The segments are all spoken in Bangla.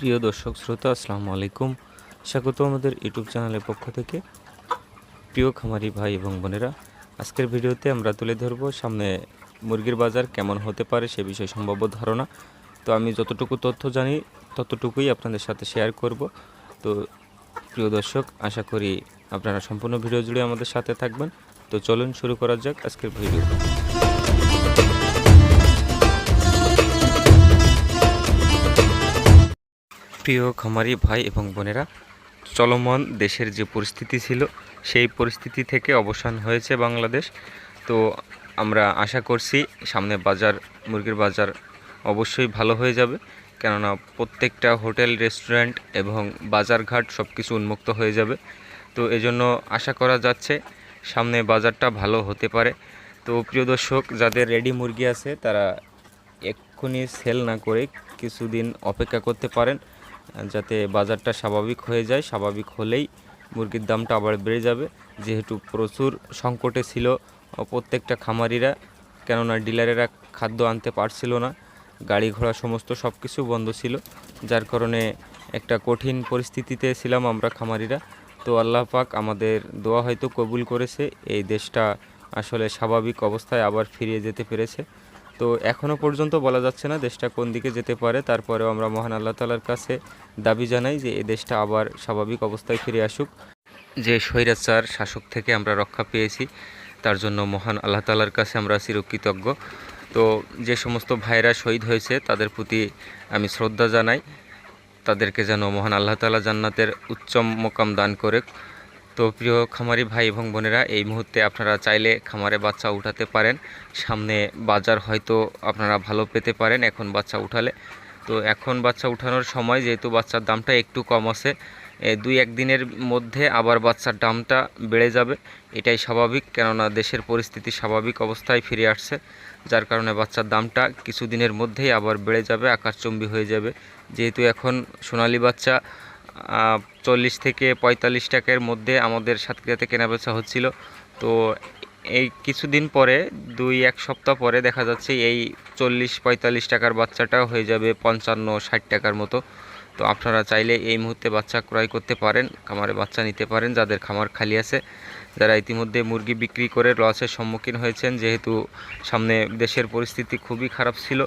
প্রিয় দর্শক, শ্রোতা, আসসালামু আলাইকুম। স্বাগত আমাদের ইউটিউব চ্যানেলের পক্ষ থেকে। প্রিয় খামারি ভাই এবং বোনেরা, আজকের ভিডিওতে আমরা তুলে ধরব সামনে মুরগির বাজার কেমন হতে পারে সে বিষয়ে সম্ভাব্য ধারণা। তো আমি যতটুকু তথ্য জানি, ততটুকুই আপনাদের সাথে শেয়ার করব। তো প্রিয় দর্শক, আশা করি আপনারা সম্পূর্ণ ভিডিও জুড়ে আমাদের সাথে থাকবেন। তো চলুন শুরু করা যাক আজকের ভিডিও প্রিয় খামারি ভাই এবং বোনেরা, চলমান দেশের যে পরিস্থিতি ছিল, সেই পরিস্থিতি থেকে অবসান হয়েছে বাংলাদেশ। তো আমরা আশা করছি সামনে বাজার, মুরগির বাজার অবশ্যই ভালো হয়ে যাবে। কেননা প্রত্যেকটা হোটেল, রেস্টুরেন্ট এবং বাজারঘাট সব কিছু উন্মুক্ত হয়ে যাবে। তো এজন্য আশা করা যাচ্ছে সামনে বাজারটা ভালো হতে পারে। তো প্রিয় দর্শক, যাদের রেডি মুরগি আছে, তারা এক্ষুনি সেল না করে কিছুদিন অপেক্ষা করতে পারেন। যাতে বাজারটা স্বাভাবিক হয়ে যায়, স্বাভাবিক হলেই মুরগির দামটা আবার বেড়ে যাবে। যেহেতু প্রচুর সংকটে ছিল প্রত্যেকটা খামারিরা, কেননা ডিলারেরা খাদ্য আনতে পারছিল না, গাড়ি ঘোড়া সমস্ত সব কিছু বন্ধ ছিল, যার কারণে একটা কঠিন পরিস্থিতিতে ছিলাম আমরা খামারিরা। তো আল্লাহ পাক আমাদের দোয়া হয়তো কবুল করেছে, এই দেশটা আসলে স্বাভাবিক অবস্থায় আবার ফিরিয়ে যেতে পেরেছে। তো এখনও পর্যন্ত বলা যাচ্ছে না দেশটা কোন দিকে যেতে পারে। তারপরেও আমরা মহান আল্লাহ তালার কাছে দাবি জানাই যে এই দেশটা আবার স্বাভাবিক অবস্থায় ফিরে আসুক। যে স্বৈরাচার শাসক থেকে আমরা রক্ষা পেয়েছি, তার জন্য মহান আল্লাহ তালার কাছে আমরা চিরকৃতজ্ঞ। তো যে সমস্ত ভাইরা শহীদ হয়েছে, তাদের প্রতি আমি শ্রদ্ধা জানাই। তাদেরকে যেন মহান আল্লাহ তালা জান্নাতের উচ্চম মোকাম দান করে তো প্রিয় খামারি ভাই এবং বোনেরা, এই মুহূর্তে আপনারা চাইলে খামারে বাচ্চা উঠাতে পারেন। সামনে বাজার হয়তো আপনারা ভালো পেতে পারেন, এখন বাচ্চা উঠালে। তো এখন বাচ্চা উঠানোর সময় যেহেতু বাচ্চার দামটা একটু কম আছে দুই একদিনের মধ্যে আবার বাচ্চার দামটা বেড়ে যাবে। এটাই স্বাভাবিক, কেননা দেশের পরিস্থিতি স্বাভাবিক অবস্থায় ফিরে আসছে, যার কারণে বাচ্চার দামটা কিছুদিনের মধ্যেই আবার বেড়ে যাবে, আকাশচম্বী হয়ে যাবে। যেহেতু এখন সোনালী বাচ্চা চল্লিশ থেকে পঁয়তাল্লিশ টাকার মধ্যে আমাদের সাতক্ষীরাতে কেনাবেচা হচ্ছিল। তো এই কিছুদিন পরে, দুই এক সপ্তাহ পরে দেখা যাচ্ছে এই চল্লিশ পঁয়তাল্লিশ টাকার বাচ্চাটাও হয়ে যাবে পঞ্চান্ন ষাট টাকার মতো। তো আপনারা চাইলে এই মুহূর্তে বাচ্চা ক্রয় করতে পারেন, খামারে বাচ্চা নিতে পারেন, যাদের খামার খালি আছে, যারা ইতিমধ্যে মুরগি বিক্রি করে লসের সম্মুখীন হয়েছেন, যেহেতু সামনে দেশের পরিস্থিতি খুবই খারাপ ছিল।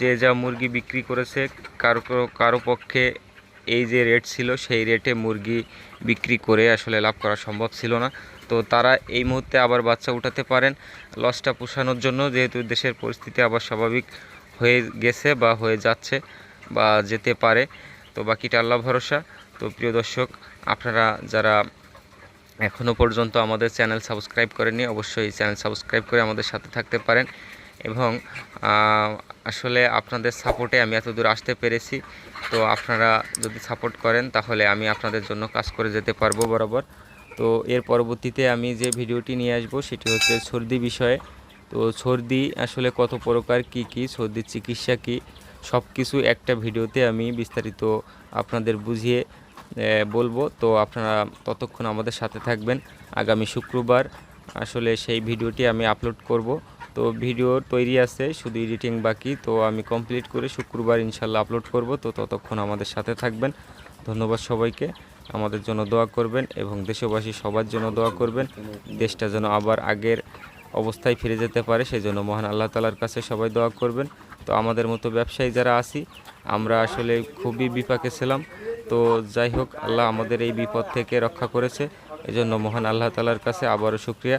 যে যা মুরগি বিক্রি করেছে, কারও কারও পক্ষে এই যে রেট ছিল, সেই রেটে মুরগি বিক্রি করে আসলে লাভ করা সম্ভব ছিল না। তো তারা এই মুহূর্তে আবার বাচ্চা উঠাতে পারেন। লসটা পোষানোর জন্য যেহেতু দেশের পরিস্থিতি আবার স্বাভাবিক হয়ে গেছে বা হয়ে যাচ্ছে বা যেতে পারে। তো বাকিটা আল্লাহ ভরসা। তো প্রিয় দর্শক, আপনারা যারা এখনও পর্যন্ত আমাদের চ্যানেল সাবস্ক্রাইব করেননি, অবশ্যই চ্যানেল সাবস্ক্রাইব করে আমাদের সাথে থাকতে পারেন। এবং আসলে আপনাদের সাপোর্টে আমি এত দূর আসতে পেরেছি। তো আপনারা যদি সাপোর্ট করেন, তাহলে আমি আপনাদের জন্য কাজ করে যেতে পারব বরাবর। তো এর পরবর্তীতে আমি যে ভিডিওটি নিয়ে আসব, সেটি হচ্ছে সর্দি বিষয়ে। তো সর্দি আসলে কত প্রকার, কি কি, সর্দির চিকিৎসা কি সব কিছু একটা ভিডিওতে আমি বিস্তারিত আপনাদের বুঝিয়ে বলব। তো আপনারা ততক্ষণ আমাদের সাথে থাকবেন। আগামী শুক্রবার আসলে সেই ভিডিওটি আমি আপলোড করব। তো ভিডিও তৈরি আছে, শুধু এডিটিং বাকি। তো আমি কমপ্লিট করে শুক্রবার ইনশাল্লাহ আপলোড করব। তো ততক্ষণ আমাদের সাথে থাকবেন। ধন্যবাদ সবাইকে। আমাদের জন্য দোয়া করবেন এবং দেশবাসী সবার জন্য দোয়া করবেন। দেশটা যেন আবার আগের অবস্থায় ফিরে যেতে পারে সেই জন্য মহান আল্লাহ তালার কাছে সবাই দোয়া করবেন। তো আমাদের মতো ব্যবসায়ী যারা আছি, আমরা আসলে খুবই বিপাকে ছিলাম। তো যাই হোক, আল্লাহ আমাদের এই বিপদ থেকে রক্ষা করেছে। এজন্য মহান আল্লাহ তালার কাছে আবারও শুক্রিয়া।